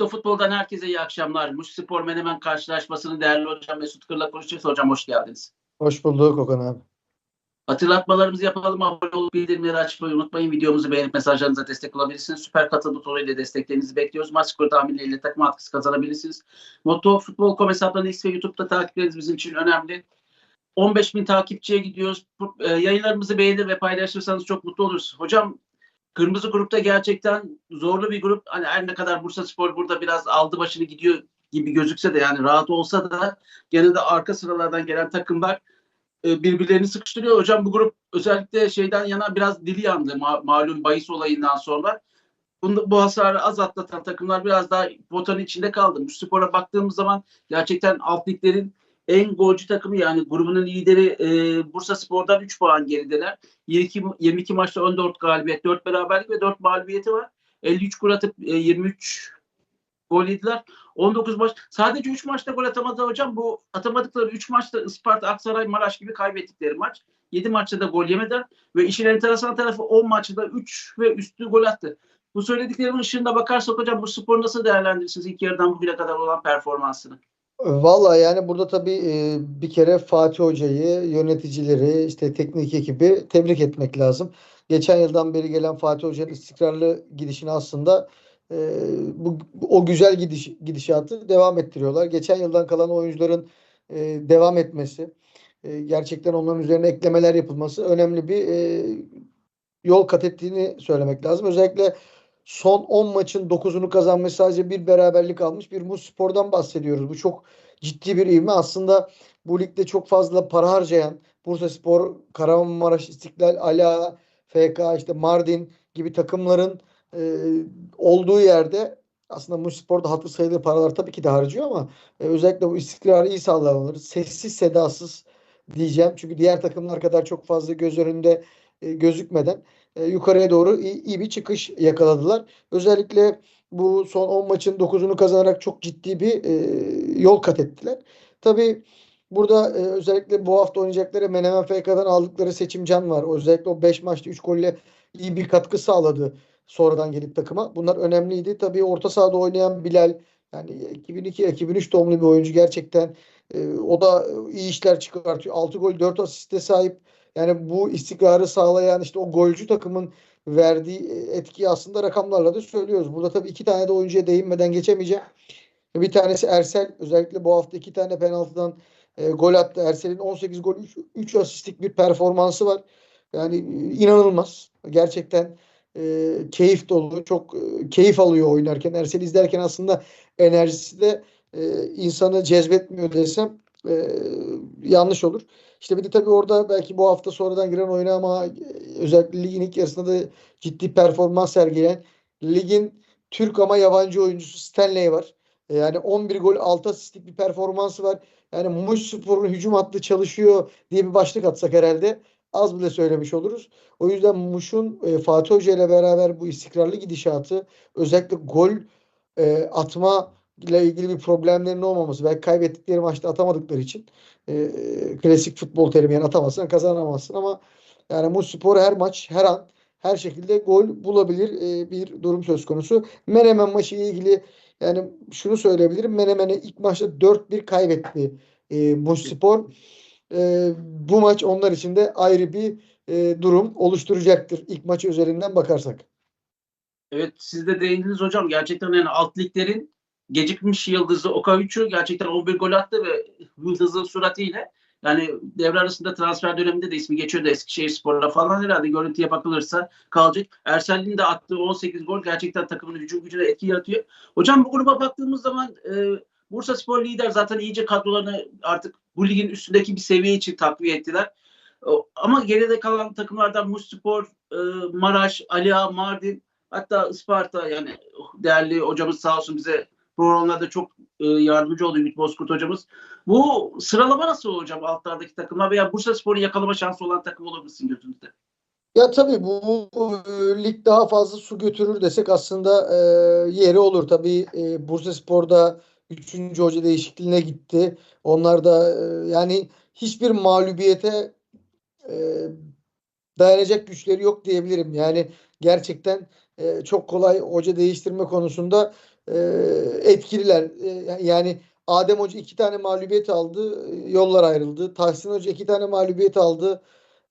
Motto Futbol'dan herkese iyi akşamlar. Muş Spor Menemen karşılaşmasını değerli hocam Mesut Kır'la konuşacağız. Hocam hoş geldiniz. Hoş bulduk Okan abi. Hatırlatmalarımızı yapalım. Abone olup bildirimleri açmayı unutmayın. Videomuzu beğenip mesajlarınıza destek olabilirsiniz. Süper katıl butonuyla desteklerinizi bekliyoruz. Maç skoru tahminleriyle takım atkısı kazanabilirsiniz. Motto Futbol.com hesaplarını X ve YouTube'da takipleriniz bizim için önemli. 15 bin takipçiye gidiyoruz. E, yayınlarımızı beğenir ve paylaşırsanız çok mutlu oluruz. Hocam Kırmızı grupta gerçekten zorlu bir grup. Hani her ne kadar Bursa Spor burada biraz aldı başını gidiyor gibi gözükse de yani rahat olsa da gene de arka sıralardan gelen takımlar e, birbirlerini sıkıştırıyor. Hocam bu grup özellikle şeyden yana biraz dili yandı ma- malum bahis olayından sonra. Bunu, bu hasarı az atlatan takımlar biraz daha potanın içinde kaldı. Bu spora baktığımız zaman gerçekten alt liglerin en golcü takımı yani grubunun lideri e, Bursa Spor'dan 3 puan gerideler. 22, 22 maçta 14 galibiyet, 4 beraberlik ve 4 mağlubiyeti var. 53 gol atıp e, 23 gol yediler. 19 maç. Sadece 3 maçta gol atamadı hocam. Bu atamadıkları 3 maçta Isparta, Aksaray, Maraş gibi kaybettikleri maç. 7 maçta da gol yemediler. Ve işin enteresan tarafı 10 maçta 3 ve üstü gol attı. Bu söylediklerimin ışığında bakarsak hocam bu spor nasıl değerlendirirsiniz ilk yarıdan bugüne kadar olan performansını? Vallahi yani burada tabii e, bir kere Fatih Hoca'yı, yöneticileri, işte teknik ekibi tebrik etmek lazım. Geçen yıldan beri gelen Fatih Hoca'nın istikrarlı gidişini aslında e, bu o güzel gidiş gidişatı devam ettiriyorlar. Geçen yıldan kalan oyuncuların e, devam etmesi, gerçekten onların üzerine eklemeler yapılması önemli bir yol kat ettiğini söylemek lazım. Özellikle son 10 maçın 9'unu kazanmış sadece bir beraberlik almış bir Muş Spor'dan bahsediyoruz. Bu çok ciddi bir ivme. Aslında bu ligde çok fazla para harcayan Bursa Spor, Kahramanmaraş, İstiklal, Ala, FK, işte Mardin gibi takımların e, olduğu yerde aslında Muş Spor'da hatır sayılır paralar tabii ki de harcıyor ama e, özellikle bu istikrarı iyi sağlamaları sessiz sedasız diyeceğim. Çünkü diğer takımlar kadar çok fazla göz önünde e, gözükmeden e, yukarıya doğru iyi, iyi bir çıkış yakaladılar. Özellikle bu son 10 maçın 9'unu kazanarak çok ciddi bir e, yol kat ettiler. Tabii burada e, özellikle bu hafta oynayacakları Menemen FK'dan aldıkları seçimcan var. Özellikle o 5 maçta 3 golle iyi bir katkı sağladı sonradan gelip takıma. Bunlar önemliydi. Tabii orta sahada oynayan Bilal yani 2002-2003 doğumlu bir oyuncu gerçekten e, o da iyi işler çıkartıyor. 6 gol 4 asiste sahip. Yani bu istikrarı sağlayan işte o golcü takımın verdiği etkiyi aslında rakamlarla da söylüyoruz. Burada tabii iki tane de oyuncuya değinmeden geçemeyeceğim. Bir tanesi Ersel. Özellikle bu hafta iki tane penaltıdan e, gol attı. Ersel'in 18 gol 3, 3 asistlik bir performansı var. Yani inanılmaz. Gerçekten e, keyif dolu. Çok e, keyif alıyor oynarken. Ersel izlerken aslında enerjisi de e, insanı cezbetmiyor desem e, yanlış olur. İşte bir de tabii orada belki bu hafta sonradan giren oyuna ama özellikle ligin ilk yarısında da ciddi performans sergileyen ligin Türk ama yabancı oyuncusu Stanley var. Yani 11 gol 6 asistlik bir performansı var. Yani Muş Spor'un hücum hattı çalışıyor diye bir başlık atsak herhalde az bile söylemiş oluruz. O yüzden Muş'un e, Fatih Hoca ile beraber bu istikrarlı gidişatı özellikle gol e, atma ile ilgili bir problemlerin olmaması belki kaybettikleri maçta atamadıkları için e, klasik futbol terimi yani atamazsan kazanamazsın ama yani Muş Spor her maç her an her şekilde gol bulabilir e, bir durum söz konusu. Menemen maçı ile ilgili yani şunu söyleyebilirim. Menemen'e ilk maçta 4-1 kaybetti e, Spor. E, bu maç onlar için de ayrı bir e, durum oluşturacaktır ilk maç üzerinden bakarsak. Evet siz de değindiniz hocam. Gerçekten yani alt liglerin gecikmiş yıldızı Okaviçu gerçekten 11 gol attı ve yıldızın suratiyle yani devre arasında transfer döneminde de ismi geçiyordu Eskişehir Spor'la falan herhalde görüntüye bakılırsa kalacak. Ersel'in de attığı 18 gol gerçekten takımın hücum gücüne etki yaratıyor. Hocam bu gruba baktığımız zaman e, Bursa Spor lider zaten iyice kadrolarını artık bu ligin üstündeki bir seviye için takviye ettiler. Ama geride kalan takımlardan Muş Spor, e, Maraş, Aliya, Mardin hatta Isparta yani değerli hocamız sağ olsun bize programlarda çok e, yardımcı oluyor Ümit Bozkurt hocamız. Bu sıralama nasıl hocam altlardaki takımlar veya Bursa Spor'un yakalama şansı olan takım musun gözünüzde? Ya tabii bu, bu lig daha fazla su götürür desek aslında e, yeri olur. Tabii e, Bursa Spor'da 3. hoca değişikliğine gitti. Onlar da e, yani hiçbir mağlubiyete e, dayanacak güçleri yok diyebilirim. Yani gerçekten e, çok kolay hoca değiştirme konusunda e, etkililer. E, yani Adem Hoca iki tane mağlubiyet aldı. Yollar ayrıldı. Tahsin Hoca iki tane mağlubiyet aldı.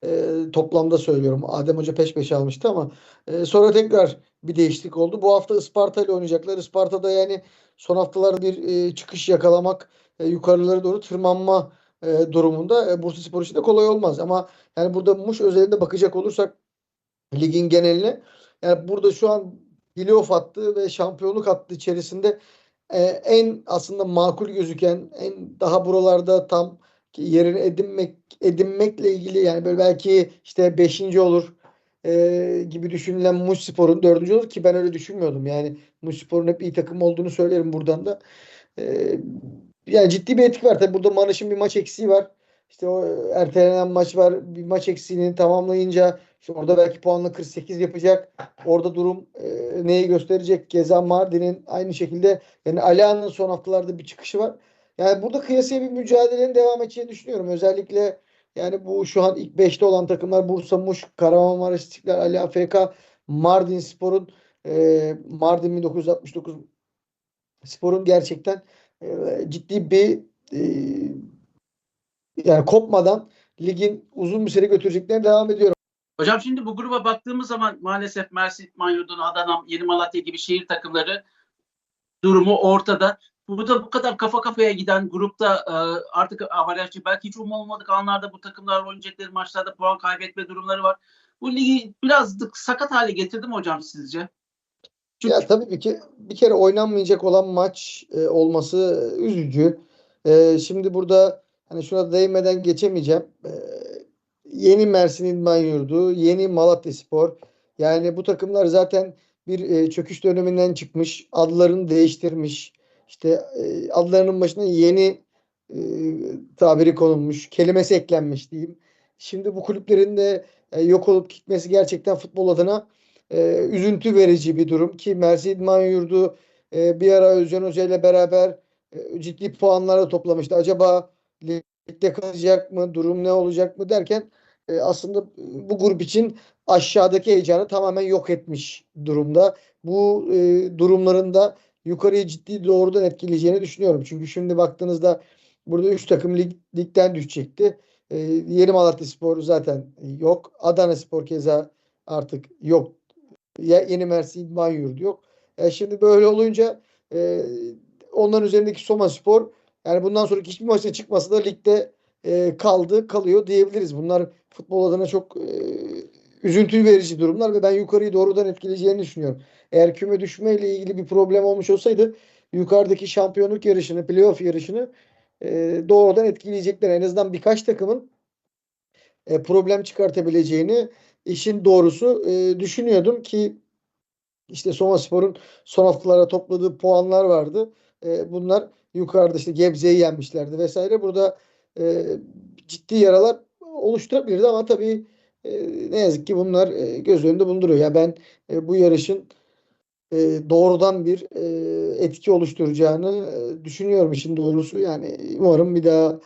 E, toplamda söylüyorum. Adem Hoca peş peşe almıştı ama e, sonra tekrar bir değişiklik oldu. Bu hafta Isparta ile oynayacaklar. Isparta'da yani son haftalarda bir e, çıkış yakalamak, e, yukarılara doğru tırmanma e, durumunda e, Bursaspor için de kolay olmaz. Ama yani burada Muş özelinde bakacak olursak ligin geneline yani burada şu an playoff hattı ve şampiyonluk hattı içerisinde e, en aslında makul gözüken en daha buralarda tam yerini edinmek edinmekle ilgili yani böyle belki işte 5. olur e, gibi düşünülen Muş Spor'un 4. olur ki ben öyle düşünmüyordum. Yani Muş Spor'un hep iyi takım olduğunu söylerim buradan da. E, yani ciddi bir etki var. Tabii burada Manış'ın bir maç eksiği var. İşte o ertelenen maç var. Bir maç eksiğini tamamlayınca işte orada belki puanla 48 yapacak. Orada durum e, neyi gösterecek? Keza Mardin'in aynı şekilde yani Alia'nın son haftalarda bir çıkışı var. Yani burada kıyasıya bir mücadelenin devam edeceğini düşünüyorum. Özellikle yani bu şu an ilk 5'te olan takımlar Bursa, Muş, Kahramanmaraş, İstiklal, Ali AFK, Mardin Spor'un e, Mardin 1969 Spor'un gerçekten e, ciddi bir e, yani kopmadan ligin uzun bir süre götüreceklerine devam ediyorum. Hocam şimdi bu gruba baktığımız zaman maalesef Mersin, Manyurdun, Adana, Yeni Malatya gibi şehir takımları durumu ortada. Burada bu kadar kafa kafaya giden grupta e, artık avarajcı belki hiç umulmadık anlarda bu takımlar oynayacakları maçlarda puan kaybetme durumları var. Bu ligi biraz sakat hale getirdi mi hocam sizce? Çünkü... Ya tabii bir, ke bir kere oynanmayacak olan maç e, olması üzücü. E, şimdi burada hani şuna değinmeden geçemeyeceğim. E, yeni Mersin İdman Yurdu, yeni Malatya Spor. Yani bu takımlar zaten bir e, çöküş döneminden çıkmış. Adlarını değiştirmiş. İşte e, adlarının başına yeni e, tabiri konulmuş. Kelimesi eklenmiş diyeyim. Şimdi bu kulüplerin de e, yok olup gitmesi gerçekten futbol adına e, üzüntü verici bir durum ki Mersin İdman Yurdu e, bir ara Özcan Hoca ile beraber e, ciddi puanları toplamıştı. Acaba ligde kalacak mı? Durum ne olacak mı derken e, aslında bu grup için aşağıdaki heyecanı tamamen yok etmiş durumda. Bu e, durumlarında yukarıyı ciddi doğrudan etkileyeceğini düşünüyorum. Çünkü şimdi baktığınızda burada 3 takım lig, ligden düşecekti. E, Yeni Malatya Spor zaten yok. Adana Spor keza artık yok. Ya, Yeni Mersin İdman Yurdu yok. E, şimdi böyle olunca e, onların üzerindeki Soma Spor yani bundan sonraki hiçbir maçta çıkmasa da ligde e, kaldı, kalıyor diyebiliriz. Bunlar futbol adına çok e, üzüntü verici durumlar ve ben yukarıyı doğrudan etkileyeceğini düşünüyorum. Eğer küme düşme ile ilgili bir problem olmuş olsaydı yukarıdaki şampiyonluk yarışını, playoff yarışını e, doğrudan etkileyecekler. En azından birkaç takımın e, problem çıkartabileceğini işin doğrusu düşünüyordum ki işte Soma Spor'un son haftalara topladığı puanlar vardı. Bunlar yukarıda işte Gebze'yi yenmişlerdi vesaire. Burada e, ciddi yaralar oluşturabilirdi ama tabii e, ne yazık ki bunlar e, göz önünde bulunduruyor. Ya ben bu yarışın doğrudan bir etki oluşturacağını düşünüyorum işin doğrusu. Yani umarım bir daha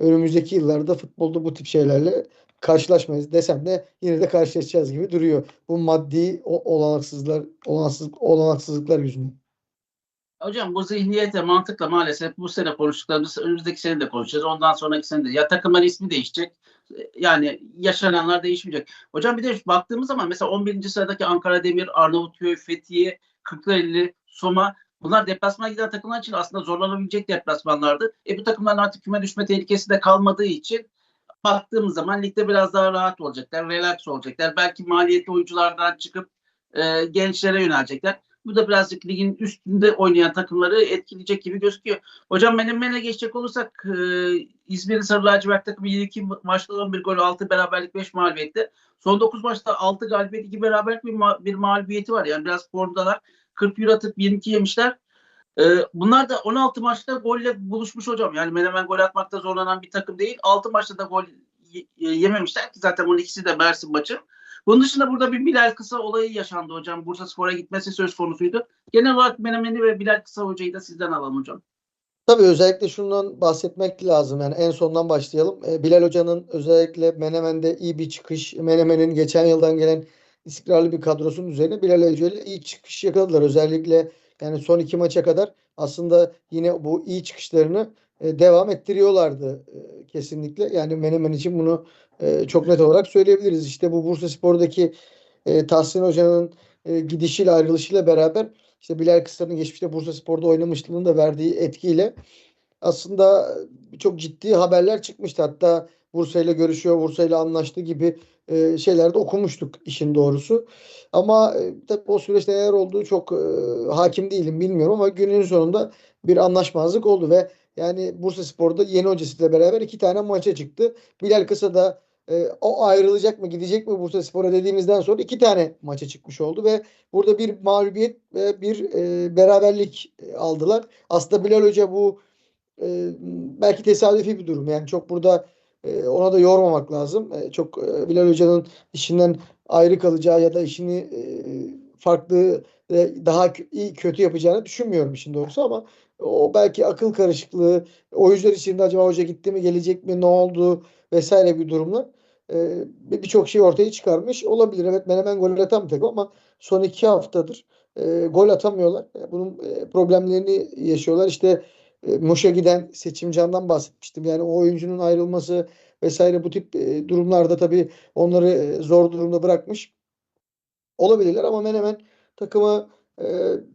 önümüzdeki yıllarda futbolda bu tip şeylerle karşılaşmayız desem de yine de karşılaşacağız gibi duruyor. Bu maddi olanaksızlar, olanaksız, olanaksızlıklar yüzünden. Hocam bu zihniyete mantıkla maalesef bu sene konuştuklarımız önümüzdeki sene de konuşacağız. Ondan sonraki sene de. Ya takımların ismi değişecek. Yani yaşananlar değişmeyecek. Hocam bir de baktığımız zaman mesela 11. sıradaki Ankara Demir, Arnavutköy, Fethiye, Kırklareli, Soma bunlar deplasmana giden takımlar için aslında zorlanabilecek deplasmanlardı. E bu takımların artık küme düşme tehlikesi de kalmadığı için baktığımız zaman ligde biraz daha rahat olacaklar, relax olacaklar. Belki maliyetli oyunculardan çıkıp e, gençlere yönelecekler. Bu da birazcık ligin üstünde oynayan takımları etkileyecek gibi gözüküyor. Hocam Menemen'e geçecek olursak e, İzmir'in Sarı Lacivert takımı 22 maçta 11 gol 6 beraberlik 5 mağlubiyette. Son 9 maçta 6 galibiyet 2 beraberlik bir, ma- bir mağlubiyeti var. Yani biraz formdalar. 40 bir atıp 22 yemişler. E, bunlar da 16 maçta golle buluşmuş hocam. Yani Menemen gol atmakta zorlanan bir takım değil. 6 maçta da gol yememişler ki zaten onun ikisi de Mersin maçı. Bunun dışında burada bir Bilal Kısa olayı yaşandı hocam. Bursa Spor'a gitmesi söz konusuydu. Genel olarak Menemen'i ve Bilal Kısa hocayı da sizden alalım hocam. Tabii özellikle şundan bahsetmek lazım. Yani en sondan başlayalım. E, Bilal Hoca'nın özellikle Menemen'de iyi bir çıkış, Menemen'in geçen yıldan gelen istikrarlı bir kadrosunun üzerine Bilal Hoca ile iyi çıkış yakaladılar. Özellikle Yani son iki maça kadar aslında yine bu iyi çıkışlarını e, devam ettiriyorlardı e, kesinlikle. Yani Menemen için bunu e, çok net olarak söyleyebiliriz. İşte bu Bursa Spor'daki e, Tahsin Hoca'nın e, gidişiyle ayrılışıyla beraber işte Bilal Kısar'ın geçmişte Bursa Spor'da oynamışlığının da verdiği etkiyle aslında çok ciddi haberler çıkmıştı. Hatta Bursa ile görüşüyor, Bursa ile anlaştı gibi e, şeyler de okumuştuk işin doğrusu. Ama e, tabii o süreçte neler olduğu çok e, hakim değilim bilmiyorum ama günün sonunda bir anlaşmazlık oldu ve yani Bursa Spor'da yeni hocasıyla beraber iki tane maça çıktı. Bilal Kısa da e, o ayrılacak mı gidecek mi Bursa Spor'a dediğimizden sonra iki tane maça çıkmış oldu ve burada bir mağlubiyet ve bir e, beraberlik e, aldılar. Aslında Bilal Hoca bu e, belki tesadüfi bir durum. Yani çok burada e, ona da yormamak lazım. E, çok e, Bilal Hoca'nın işinden ayrı kalacağı ya da işini e, farklı daha iyi kötü yapacağını düşünmüyorum işin doğrusu ama o belki akıl karışıklığı oyuncular içinde acaba hoca gitti mi gelecek mi ne oldu vesaire bir durumlar e, bir- birçok şey ortaya çıkarmış olabilir. Evet Menemen gol atan bir takım ama son iki haftadır e, gol atamıyorlar. E, bunun e, problemlerini yaşıyorlar. İşte e, Muş'a giden Seçimcan'dan bahsetmiştim. Yani o oyuncunun ayrılması vesaire bu tip e, durumlarda tabii onları e, zor durumda bırakmış olabilirler ama Menemen takımı e,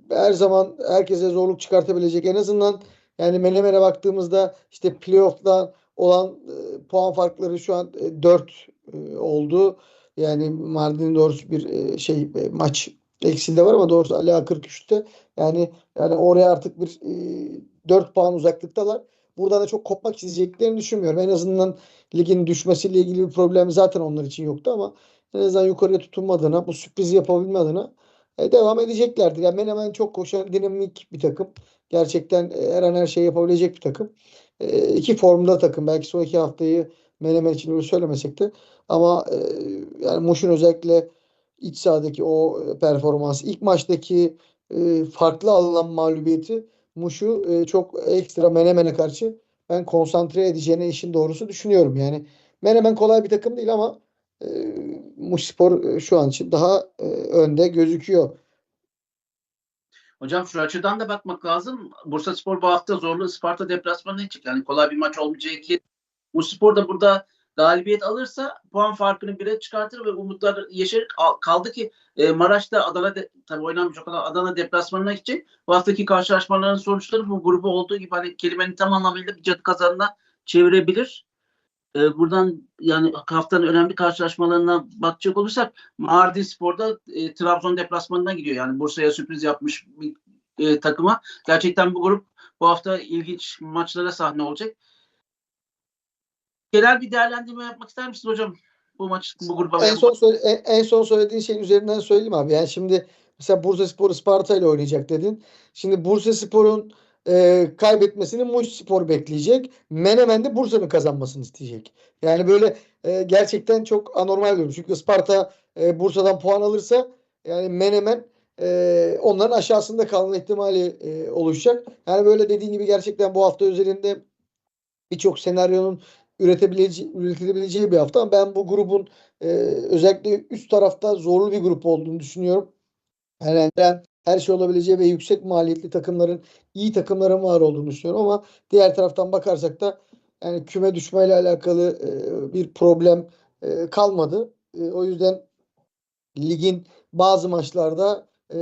her zaman herkese zorluk çıkartabilecek. En azından yani Menemen'e baktığımızda işte playoff'tan olan e, puan farkları şu an e, 4 e, oldu. Yani Mardin'in doğrusu bir e, şey e, maç eksilde var ama doğrusu Ali 43'te. Yani yani oraya artık bir e, 4 puan uzaklıktalar. Buradan da çok kopmak isteyeceklerini düşünmüyorum. En azından ligin düşmesiyle ilgili bir problem zaten onlar için yoktu ama en azından yukarıya tutunmadığına, bu sürprizi yapabilme adına e, devam edeceklerdir. Yani Menemen çok koşan, dinamik bir takım. Gerçekten e, her an her şeyi yapabilecek bir takım. E, iki formda takım. Belki son iki haftayı Menemen için öyle söylemesek de ama e, yani Muş'un özellikle iç sahadaki o e, performans, ilk maçtaki e, farklı alınan mağlubiyeti Muş'u e, çok ekstra Menemen'e karşı ben konsantre edeceğine işin doğrusu düşünüyorum. Yani Menemen kolay bir takım değil ama e, Muşspor e, şu an için daha e, önde gözüküyor. Hocam şu açıdan da bakmak lazım. Bursa Spor bu hafta zorlu Isparta deplasmanına çıktı. Yani kolay bir maç olmayacağı ki bu spor da burada galibiyet alırsa puan farkını bire çıkartır ve umutlar yeşerir. Al- Kaldı ki e, Maraş'ta Adana de, tabii oynanmayacak olan Adana deplasmanına gidecek. Bu haftaki karşılaşmaların sonuçları bu grubu olduğu gibi hani kelimenin tam anlamıyla bir cadı kazanına çevirebilir. E, buradan yani haftanın önemli karşılaşmalarına bakacak olursak Mardin Spor'da e, Trabzon deplasmanına gidiyor. Yani Bursa'ya sürpriz yapmış bir e, takıma. Gerçekten bu grup bu hafta ilginç maçlara sahne olacak. Genel bir değerlendirme yapmak ister misin hocam? Bu maç, bu gruba. En son söyle- en, en son söylediğin şeyin üzerinden söyleyeyim abi. Yani şimdi mesela Bursaspor Isparta ile oynayacak dedin. Şimdi Bursaspor'un e, kaybetmesini Muşspor bekleyecek. Menemen de Bursa'nın kazanmasını isteyecek. Yani böyle e, gerçekten çok anormal görüyorum. Çünkü Isparta e, Bursa'dan puan alırsa yani Menemen e, onların aşağısında kalma ihtimali e, oluşacak. Yani böyle dediğin gibi gerçekten bu hafta üzerinde birçok senaryonun üretebileceği, üretilebileceği bir hafta ama ben bu grubun e, özellikle üst tarafta zorlu bir grup olduğunu düşünüyorum. Yani her, şey olabileceği ve yüksek maliyetli takımların, iyi takımların var olduğunu düşünüyorum ama diğer taraftan bakarsak da yani küme düşmeyle alakalı e, bir problem e, kalmadı. E, o yüzden ligin bazı maçlarda e,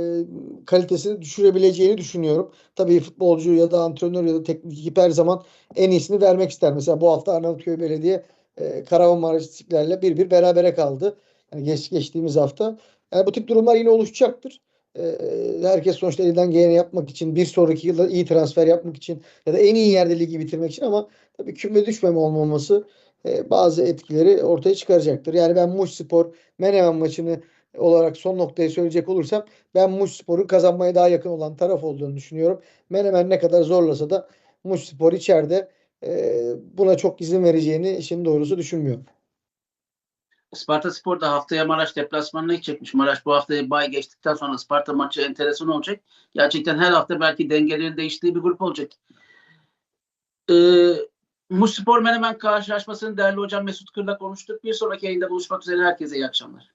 kalitesini düşürebileceğini düşünüyorum. Tabii futbolcu ya da antrenör ya da teknik ekip her zaman en iyisini vermek ister. Mesela bu hafta Arnavutköy Belediye e, İstiklal'le bir bir berabere kaldı. Yani geç, geçtiğimiz hafta. Yani bu tip durumlar yine oluşacaktır. E, herkes sonuçta elinden geleni yapmak için bir sonraki yılda iyi transfer yapmak için ya da en iyi yerde ligi bitirmek için ama tabii küme düşmeme olmaması e, bazı etkileri ortaya çıkaracaktır. Yani ben Muşspor Menemen maçını olarak son noktayı söyleyecek olursam ben Muşspor'un kazanmaya daha yakın olan taraf olduğunu düşünüyorum. Menemen ne kadar zorlasa da Muşspor içeride e, buna çok izin vereceğini işin doğrusu düşünmüyorum. Sparta Spor da haftaya Maraş deplasmanına gidecekmiş. Maraş bu haftaya bay geçtikten sonra Sparta maçı enteresan olacak. Gerçekten her hafta belki dengelerin değiştiği bir grup olacak. Ee, Muspor Menemen karşılaşmasını değerli hocam Mesut Kır'la konuştuk. Bir sonraki yayında buluşmak üzere herkese iyi akşamlar.